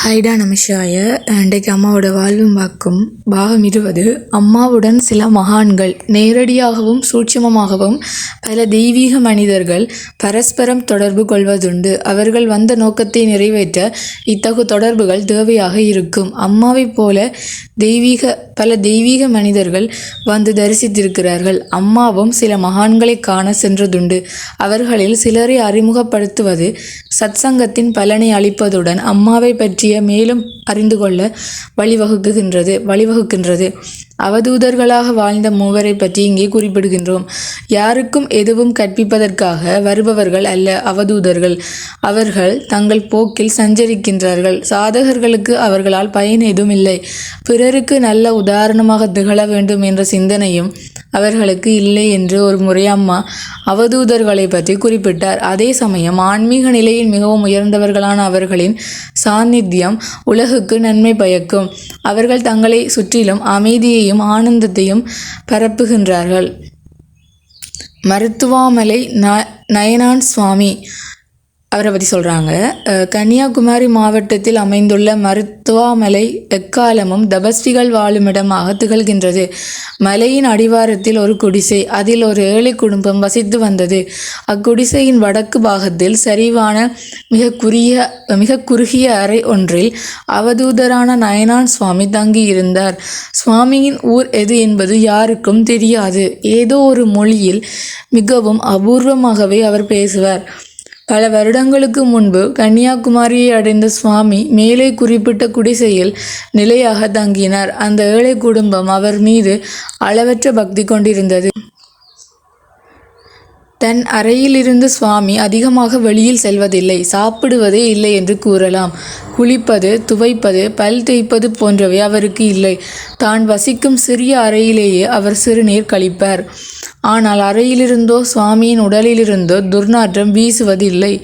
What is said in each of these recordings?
ஹைடா நமஷாய இன்றைக்கு அம்மாவோட வாழ்வும் வாக்கும் பாகம் இருபது. அம்மாவுடன் சில மகான்கள் நேரடியாகவும் சூட்சமமாகவும் பல தெய்வீக மனிதர்கள் பரஸ்பரம் தொடர்பு கொள்வதுண்டு. அவர்கள் வந்த நோக்கத்தை நிறைவேற்ற இத்தகு தொடர்புகள் தேவையாக இருக்கும். அம்மாவைப் போல தெய்வீக பல தெய்வீக மனிதர்கள் வந்து தரிசித்திருக்கிறார்கள். அம்மாவும் சில மகான்களை காண சென்றதுண்டு. அவர்களில் சிலரை அறிமுகப்படுத்துவது சத்சங்கத்தின் பலனை அளிப்பதுடன் அம்மாவை பற்றிய மேலும் அறிந்து கொள்ள வழிவகுக்குகின்றது வழிவகுக்கின்றது. அவதூதர்களாக வாழ்ந்த மூவரை பற்றி இங்கே குறிப்பிடுகின்றோம். யாருக்கும் எதுவும் கற்பிப்பதற்காக வருபவர்கள் அல்ல அவதூதர்கள். அவர்கள் தங்கள் போக்கில் சஞ்சரிக்கின்றார்கள். சாதகர்களுக்கு அவர்களால் பயன் எதுவும் இல்லை. பிறருக்கு நல்ல உதாரணமாக திகழ வேண்டும் என்ற சிந்தனையும் அவர்களுக்கு இல்லை என்று ஒரு முறை அம்மா அவதூதர்களை பற்றி குறிப்பிட்டார். அதே சமயம் ஆன்மீக நிலையில் மிகவும் உயர்ந்தவர்களான அவர்களின் சாநித்தியம் உலகுக்கு நன்மை பயக்கும். அவர்கள் தங்களை சுற்றிலும் அமைதியையும் ஆனந்தத்தையும் பரப்புகின்றார்கள். மருத்துவாமலை ந நயனான் சுவாமி அவரை பற்றி சொல்கிறாங்க கன்னியாகுமரி மாவட்டத்தில் அமைந்துள்ள மருத்துவாமலை எக்காலமும் தபஸ்விகள் வாழுமிடமாக திகழ்கின்றது. மலையின் அடிவாரத்தில் ஒரு குடிசை அதில் ஒரு ஏழை குடும்பம் வசித்து வந்தது. அக்குடிசையின் வடக்கு பாகத்தில் சரிவான மிக குறுகிய மிக குறுகிய அறை ஒன்றில் அவதூதரான நயனான் சுவாமி தங்கியிருந்தார். சுவாமியின் ஊர் எது என்பது யாருக்கும் தெரியாது. ஏதோ ஒரு மொழியில் மிகவும் அபூர்வமாகவே அவர் பேசுவார். பல வருடங்களுக்கு முன்பு கன்னியாகுமரியை அடைந்த சுவாமி மேலே குறிப்பிட்ட குடிசையில் நிலையாக தங்கினார். அந்த ஏழை குடும்பம் அவர் மீது அளவற்ற பக்தி கொண்டிருந்தது. தன் அறையிலிருந்து சுவாமி அதிகமாக வெளியில் செல்வதில்லை. சாப்பிடுவதே இல்லை என்று கூறலாம். குளிப்பது துவைப்பது பல் தேய்ப்பது போன்றவை அவருக்கு இல்லை. தான் வசிக்கும் சிறிய அறையிலேயே அவர் சிறுநீர் கழிப்பார். ஆனால் அறையிலிருந்தோ சுவாமியின் உடலிலிருந்தோ துர்நாற்றம் வீசுவதில்லை.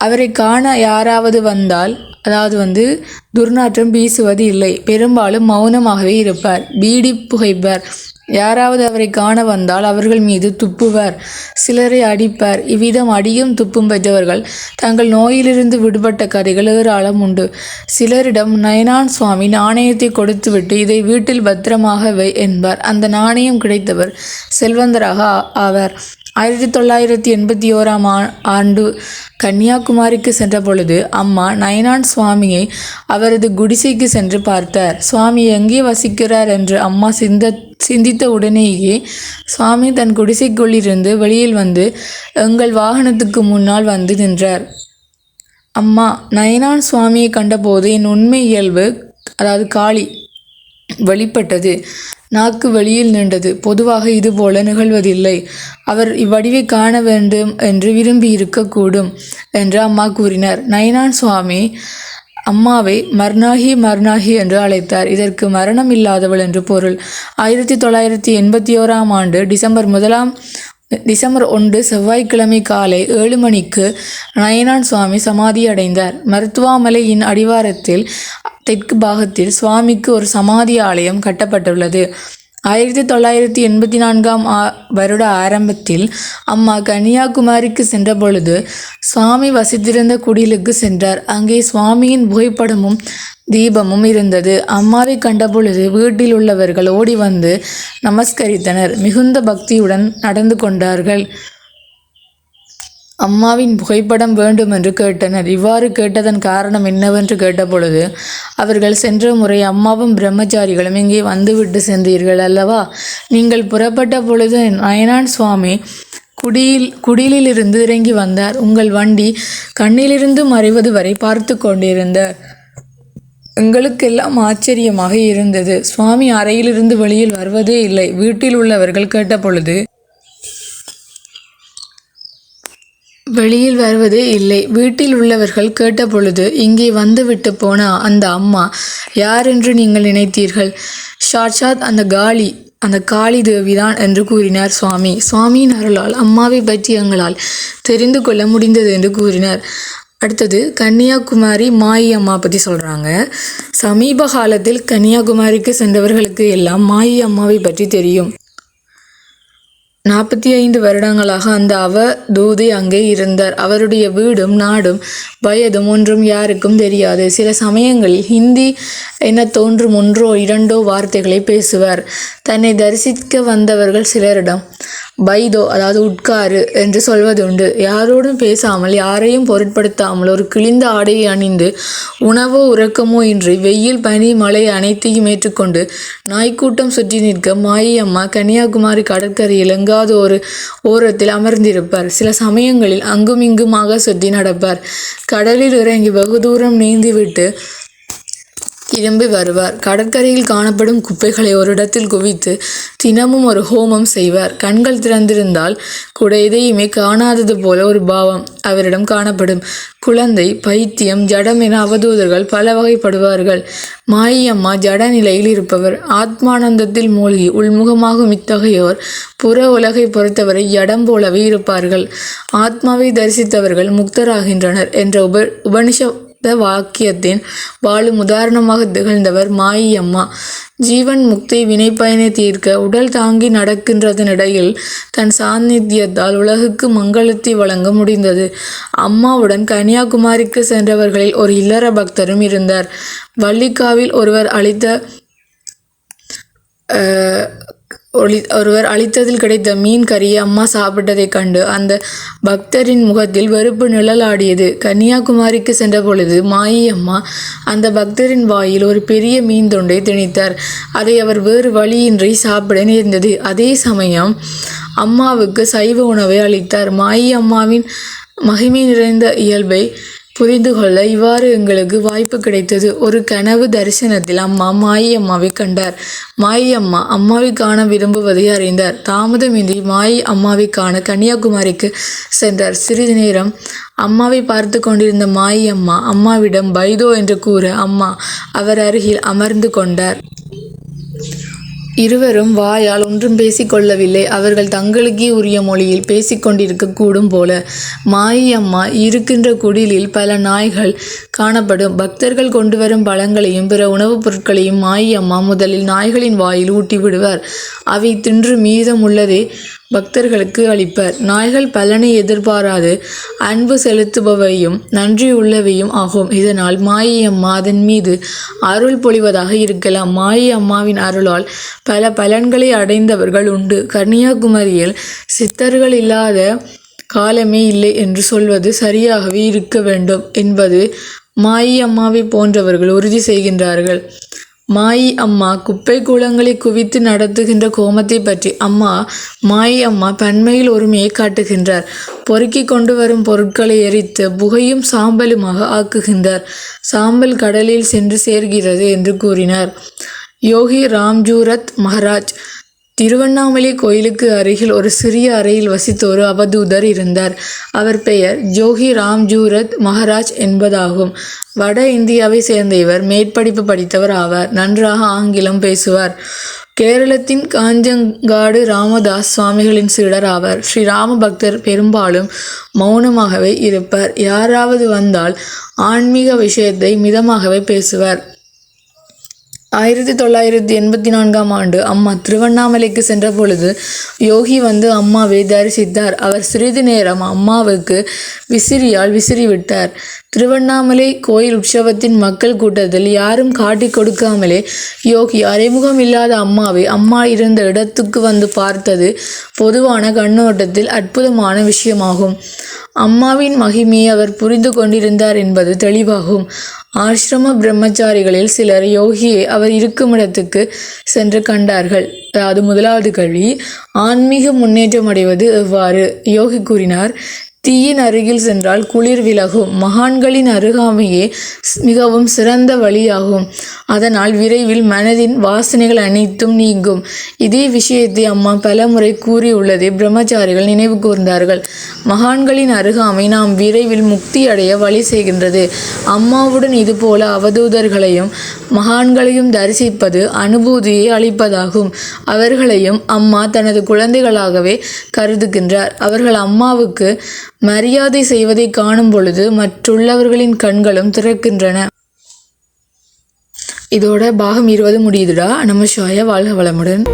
அவரை காண யாராவது வந்தால் அதாவது வந்து துர்நாற்றம் வீசுவது இல்லை பெரும்பாலும் மௌனமாகவே இருப்பார். பீடி புகைப்பார். யாராவது அவரை காண வந்தால் அவர்கள் மீது துப்புவர். சிலரை அடிப்பார். இவ்விதம் அடியும் துப்பும் பெற்றவர்கள் தங்கள் நோயிலிருந்து விடுபட்ட கதைகள் ஏராளம் உண்டு. சிலரிடம் நயனான் சுவாமி நாணயத்தை கொடுத்துவிட்டு இதை வீட்டில் பத்திரமாக வை என்பார். அந்த நாணயம் கிடைத்தவர் செல்வந்தராக ஆவார். ஆயிரத்தி தொள்ளாயிரத்தி எண்பத்தி ஓராம் ஆண்டு கன்னியாகுமரிக்கு சென்ற பொழுது அம்மா நயனான் சுவாமியை அவரது குடிசைக்கு சென்று பார்த்தார். சுவாமி எங்கே வசிக்கிறார்? என்று அம்மா சிந்த சிந்தித்த உடனேயே சுவாமி தன் குடிசைக்குள்ளிருந்து வெளியில் வந்து எங்கள் வாகனத்துக்கு முன்னால் வந்து நின்றார். அம்மா நயனான் சுவாமியை கண்டபோது என் உண்மை இயல்பு அதாவது காளி வெளிப்பட்டது. நாக்கு வெளியில் நின்றது. பொதுவாக இதுபோல நிகழ்வதில்லை. அவர் இவ்வடிவை காண வேண்டும் என்று விரும்பி இருக்கக்கூடும் என்று அம்மா கூறினார். நயனான் சுவாமி அம்மாவை மர்னாகி மர்னாகி என்று அழைத்தார். இதற்கு மரணம் இல்லாதவள் என்று பொருள். ஆயிரத்தி தொள்ளாயிரத்தி எண்பத்தி ஓராம் ஆண்டு டிசம்பர் முதலாம் டிசம்பர் ஒன்று செவ்வாய்க்கிழமை காலை ஏழு மணிக்கு நயனான் சுவாமி சமாதி அடைந்தார். மருத்துவாமலையின் அடிவாரத்தில் தெற்கு பாகத்தில் சுவாமிக்கு ஒரு சமாதி ஆலயம் கட்டப்பட்டுள்ளது. ஆயிரத்தி தொள்ளாயிரத்தி எண்பத்தி நான்காம் வருட ஆரம்பத்தில் அம்மா கன்னியாகுமரிக்கு சென்றபொழுது சுவாமி வசித்திருந்த குடிலுக்கு சென்றார். அங்கே சுவாமியின் புகைப்படமும் தீபமும் இருந்தது. அம்மாவை கண்டபொழுது வீட்டில் உள்ளவர்கள் ஓடி வந்து நமஸ்கரித்தனர். மிகுந்த பக்தியுடன் நடந்து கொண்டார்கள். அம்மாவின் புகைப்படம் வேண்டும் என்று கேட்டனர். இவ்வாறு கேட்டதன் காரணம் என்னவென்று கேட்டபொழுது அவர்கள் சென்ற முறை அம்மாவும் பிரம்மச்சாரிகளும் இங்கே வந்துவிட்டு சென்றீர்கள் அல்லவா? நீங்கள் புறப்பட்ட பொழுது நயனான் சுவாமி குடியில் குடிலிலிருந்து இறங்கி வந்தார். உங்கள் வண்டி கண்ணிலிருந்து மறைவது வரை பார்த்து கொண்டிருந்தார். எங்களுக்கெல்லாம் ஆச்சரியமாக இருந்தது. சுவாமி அறையிலிருந்து வெளியில் வருவதே இல்லை. வீட்டில் உள்ளவர்கள் கேட்டபொழுது வெளியில் வருவதே இல்லை. வீட்டில் உள்ளவர்கள் கேட்டபொழுது இங்கே வந்துவிட்டு போன அந்த அம்மா? யார் என்று நீங்கள் நினைத்தீர்கள்? ஷாட்சாத் அந்த காளி அந்த காளி தேவிதான் என்று கூறினார் சுவாமி. சுவாமியின் அருளால் அம்மாவை பற்றி எங்களால் தெரிந்து கொள்ள முடிந்தது என்று கூறினார். அடுத்தது கன்னியாகுமரி மாயி அம்மா பற்றி சொல்கிறாங்க சமீப காலத்தில் கன்னியாகுமரிக்கு சென்றவர்களுக்கு எல்லாம் மாயி அம்மாவை பற்றி தெரியும். நாற்பத்தி ஐந்து வருடங்களாக அந்த அவதூதி அங்கே இருந்தார். அவருடைய வீடும் நாடும் வயதும் ஒன்றும் யாருக்கும் தெரியாது. சில சமயங்களில் ஹிந்தி என தோன்றும் ஒன்றோ இரண்டோ வார்த்தைகளை பேசுவார். தன்னை தரிசிக்க வந்தவர்கள் சிலரிடம் பைதோ அதாவது உட்காரு என்று சொல்வதுண்டு. யாரோடும் பேசாமல் யாரையும் பொருட்படுத்தாமல் ஒரு கிழிந்த ஆடையை அணிந்து உணவோ உறக்கமோ இன்றி வெயில் பனி மழை அனைத்தையும் ஏற்றுக்கொண்டு நாய்க்கூட்டம் சுற்றி நிற்க மாயி அம்மா கன்னியாகுமரி கடற்கரையில் எங்காவது ஒரு ஓரத்தில் அமர்ந்திருப்பார். சில சமயங்களில் அங்குமிங்குமாக சுற்றி நடப்பார். கடலில் இறங்கி வெகு தூரம் நீந்திவிட்டு திரும்பி வருவார். கடற்கரையில் காணப்படும் குப்பைகளை ஒரு இடத்தில் குவித்து தினமும் ஒரு ஹோமம் செய்வார். கண்கள் திறந்திருந்தால் கூட எதையுமே காணாதது போல ஒரு பாவம் அவரிடம் காணப்படும். குழந்தை பைத்தியம் ஜடம் என அவதூதர்கள் பல வகைப்படுவார்கள். மாயம்மா ஜட நிலையில் இருப்பவர். ஆத்மானந்தத்தில் மூழ்கி உள்முகமாகும் இத்தகையோர் புற உலகை பொறுத்தவரை ஜடம் போலவே இருப்பார்கள். ஆத்மாவை தரிசித்தவர்கள் முக்தராகின்றனர் என்ற உப உபனிஷ இந்த வாக்கியத்தின் வாழும் உதாரணமாக திகழ்ந்தவர் மாயி அம்மா ஜீவன் முக்தி வினைப்பயனை தீர்க்க உடல் தாங்கி நடக்கின்றதனிடையில் தன் சாநித்தியத்தால் உலகுக்கு மங்களத்தை வழங்க முடிந்தது. அம்மாவுடன் கன்னியாகுமரிக்கு சென்றவர்களில் ஒரு இல்லற பக்தரும் இருந்தார். வள்ளிக்காவில் ஒருவர் அளித்த அஹ், ஒளி ஒருவர் அளித்ததில் கிடைத்த மீன் கறியை அம்மா சாப்பிட்டதைக் கண்டு அந்த பக்தரின் முகத்தில் வெறுப்பு நிழலாடியது. கன்னியாகுமரிக்கு சென்ற பொழுது மாயி அம்மா அந்த பக்தரின் வாயில் ஒரு பெரிய மீன் தொண்டை திணித்தார். அதை அவர் வேறு வழியின்றி சாப்பிட நேர்ந்தது. அதே சமயம் அம்மாவுக்கு சைவ உணவை அளித்தார். மாயி அம்மாவின் மகிமை நிறைந்த இயல்பை புரிந்து கொள்ள இவ்வாறு எங்களுக்கு வாய்ப்பு கிடைத்தது. ஒரு கனவு தரிசனத்தில் அம்மா மாயி அம்மாவை கண்டார். மாயி அம்மா அம்மாவை காண விரும்புவதை அறிந்தார். தாமதமின்றி மாயி அம்மாவை காண கன்னியாகுமரிக்கு சென்றார். சிறிது நேரம் அம்மாவை பார்த்து கொண்டிருந்த மாயி அம்மா அம்மாவிடம் பைதோ என்று கூற அம்மா அவர் அருகில் அமர்ந்து கொண்டார். இருவரும் வாயால் ஒன்றும் பேசிக்கொள்ளவில்லை. அவர்கள் தங்களுக்கே உரிய மொழியில் பேசிக்கொண்டிருக்கக்கூடும் போல. மாயி அம்மா இருக்கின்ற குடிலில் பல நாய்கள் காணப்படும். பக்தர்கள் கொண்டு வரும் பழங்களையும் பிற உணவுப் பொருட்களையும் மாயி அம்மா முதலில் நாய்களின் வாயில் ஊட்டி விடுவார் அவை தின்று மீதமுள்ளதே பக்தர்களுக்கு அளிப்பர். நாய்கள் பலனை எதிர்பாராது. அன்பு செலுத்துபவையும் நன்றியுள்ளவையும் ஆகும். இதனால் மாயி அம்மா அதன் மீது அருள் பொழிவதாக இருக்கலாம். மாயி அம்மாவின் அருளால் பல பலன்களை அடைந்தவர்கள் உண்டு. கன்னியாகுமரியில் சித்தர்கள் இல்லாத காலமே இல்லை என்று சொல்வது சரியாகவே இருக்க வேண்டும் என்பது மாயி அம்மாவை போன்றவர்கள் உறுதி செய்கின்றார்கள். மாயி அம்மா குப்பை கூலங்களை குவித்து நடத்துகின்ற கோமத்தை பற்றி அம்மா மாயி அம்மா பன்மையில் ஒருமையை காட்டுகின்றார். பொறுக்கி கொண்டு வரும் பொருட்களை எரித்து புகையும் சாம்பலுமாக ஆக்குகின்றார். சாம்பல் கடலில் சென்று சேர்கிறது என்று கூறினார். யோகி ராம்ஜூரத் மகாராஜ். திருவண்ணாமலை கோயிலுக்கு அருகில் ஒரு சிறிய அறையில் வசித்த ஒரு அவதூதர் இருந்தார். அவர் பெயர் ஜோகி ராம்ஜூரத் மகராஜ் என்பதாகும். வட இந்தியாவை சேர்ந்த இவர் மேற்படிப்பு படித்தவர் ஆவார். நன்றாக ஆங்கிலம் பேசுவார். கேரளத்தின் காஞ்சங்காடு ராமதாஸ் சுவாமிகளின் சீடர் ஆவார். ஸ்ரீ ராம பக்தர் பெரும்பாலும் மௌனமாகவே இருப்பார். யாராவது வந்தால் ஆன்மீக விஷயத்தை மிதமாகவே பேசுவார். ஆயிரத்தி தொள்ளாயிரத்தி எண்பத்தி நான்காம் ஆண்டு அம்மா திருவண்ணாமலைக்கு சென்ற பொழுது யோகி வந்து அம்மாவை தரிசித்தார். அவர் சிறிது நேரம் அம்மாவுக்கு விசிறியால் விசிறிவிட்டார். திருவண்ணாமலை கோயில் உற்சவத்தின் மக்கள் கூட்டத்தில் யாரும் காட்டிக் கொடுக்காமலே யோகி அறிமுகம் இல்லாத அம்மாவை அம்மா இருந்த இடத்துக்கு வந்து பார்த்தது பொதுவான கண்ணோட்டத்தில் அற்புதமான விஷயமாகும். அம்மாவின் மகிமையை அவர் புரிந்து கொண்டிருந்தார் என்பது தெளிவாகும். ஆசிரம பிரம்மச்சாரிகளில் சிலர் யோகியை அவர் இருக்கும் இடத்துக்கு சென்று கண்டார்கள். அதாவது முதலாவது கல்வி ஆன்மீக முன்னேற்றம் அடைவது எவ்வாறு? யோகி கூறினார் தீயின் அருகில் சென்றால் குளிர் விலகும். மகான்களின் அருகாமையே மிகவும் சிறந்த வழியாகும். அதனால் விரைவில் மனதின் வாசனைகள் அனைத்தும் நீங்கும். இதே விஷயத்தை அம்மா பலமுறை கூறியுள்ளதை பிரம்மச்சாரிகள் நினைவு கூர்ந்தார்கள். மகான்களின் அருகாமை நாம் விரைவில் முக்தி அடைய வழி செய்கின்றது. அம்மாவுடன் இதுபோல அவதூதர்களையும் மகான்களையும் தரிசிப்பது அனுபூதியை அளிப்பதாகும். அவர்களையும் அம்மா தனது குழந்தைகளாகவே கருதுகின்றார். அவர்கள் அம்மாவுக்கு மரியாதை செய்வதை காணும் பொழுது மற்றுள்ளவர்களின் கண்களும் திறக்கின்றன. இதோட பாகம் இருபது முடியுதுடா. நம்ம ஷோய வாழ்க வளமுடன்.